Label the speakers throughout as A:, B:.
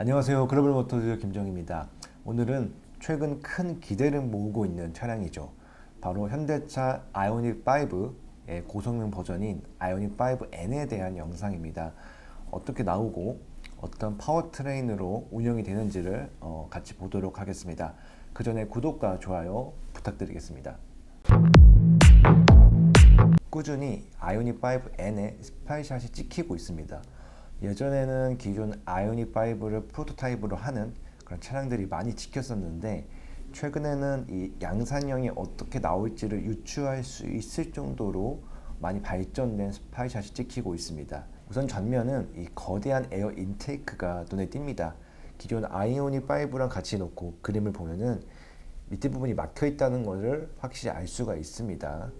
A: 안녕하세요. 글로벌 모터즈 김정입니다. 오늘은 최근 큰 기대를 모으고 있는 차량이죠. 바로 현대차 아이오닉 5의 고성능 버전인 아이오닉 5N에 대한 영상입니다. 어떻게 나오고 어떤 파워트레인으로 운영이 되는지를 어, 같이 보도록 하겠습니다. 그 전에 구독과 좋아요 부탁드리겠습니다. 꾸준히 아이오닉 5N의 스파이샷이 찍히고 있습니다. 예전에는 기존 아이오닉 5를 프로토타입으로 하는 그런 차량들이 많이 찍혔었는데 최근에는 이 양산형이 어떻게 나올지를 유추할 수 있을 정도로 많이 발전된 스파이샷이 찍히고 있습니다. 우선 전면은 이 거대한 에어 인테이크가 눈에 띕니다. 기존 아이오닉 5랑 같이 놓고 그림을 보면은 밑에 부분이 막혀 있다는 것을 확실히 알 수가 있습니다.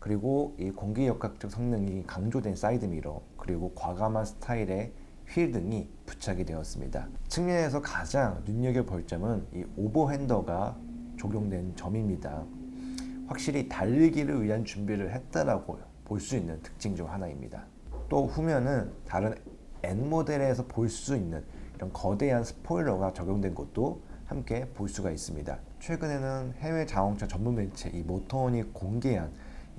A: 자, 그리고 이 공기 역학적 성능이 강조된 사이드 미러, 그리고 과감한 스타일의 휠 등이 부착이 되었습니다. 측면에서 가장 눈여겨볼 점은 이 오버핸더가 적용된 점입니다. 확실히 달리기를 위한 준비를 했다라고 볼 수 있는 특징 중 하나입니다. 또 후면은 다른 N 모델에서 볼 수 있는 이런 거대한 스포일러가 적용된 것도 함께 볼 수가 있습니다. 최근에는 해외 자동차 전문 매체 이 모터원이 공개한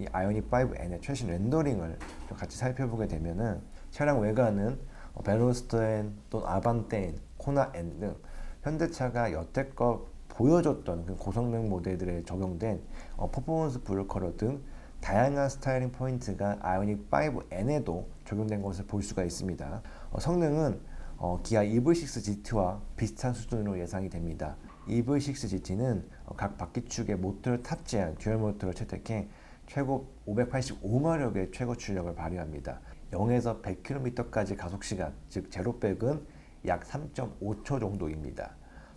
A: 이 아이오닉 5N의 최신 렌더링을 좀 같이 살펴보게 되면은 차량 외관은 어, 베로스터엔 또는 아반떼엔, 코나 N 등 현대차가 여태껏 보여줬던 그 고성능 모델들에 적용된 어, 퍼포먼스 컬러 등 다양한 스타일링 포인트가 아이오닉 5N에도 적용된 것을 볼 수가 있습니다. 어, 성능은 어, 기아 EV6 GT와 비슷한 수준으로 예상이 됩니다. EV6 GT는 어, 각 바퀴축에 모터를 탑재한 듀얼 모터를 채택해 최고 585마력의 최고 출력을 발휘합니다. 0에서 100km까지 가속 시간, 즉 제로백은 약 3.5초 정도입니다.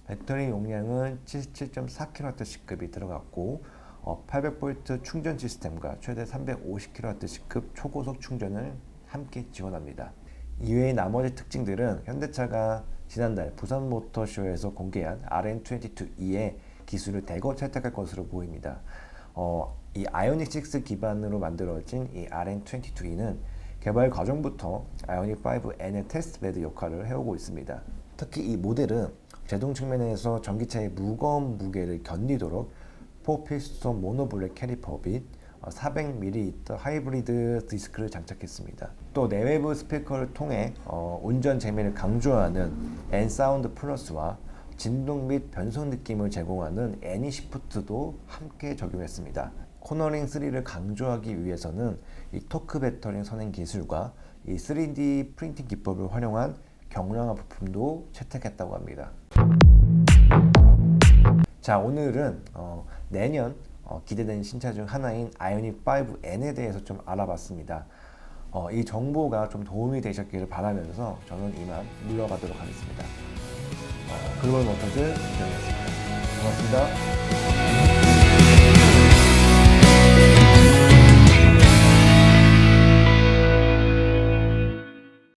A: 배터리 용량은 77.4kWh급이 들어갔고 어, 800V 충전 시스템과 최대 350kWh급 초고속 충전을 함께 지원합니다. 이외의 나머지 특징들은 현대차가 지난달 부산 모터쇼에서 공개한 RN22E의 기술을 대거 채택할 것으로 보입니다. 어, 이 아이오닉 6 기반으로 만들어진 이 RN22E는 개발 과정부터 아이오닉 5N의 테스트 베드 역할을 해오고 있습니다. 특히 이 모델은 제동 측면에서 전기차의 무거운 무게를 견디도록 4필스톤 모노블랙 캐리퍼 및 400ml 하이브리드 디스크를 장착했습니다. 또 내외부 스피커를 통해 어, 운전 재미를 강조하는 N 사운드 플러스와 진동 및 변속 느낌을 제공하는 애니 시프트도 함께 적용했습니다. 코너링 3를 강조하기 위해서는 이 토크 배터링 선행 기술과 이 3D 프린팅 기법을 활용한 경량화 부품도 채택했다고 합니다. 자 오늘은 어, 내년 어, 기대되는 신차 중 하나인 아이오닉 5N에 대해서 좀 알아봤습니다. 어, 이 정보가 좀 도움이 되셨기를 바라면서 저는 이만 물러가도록 하겠습니다. 글로벌 모터즈 이정이었습니다. 고맙습니다.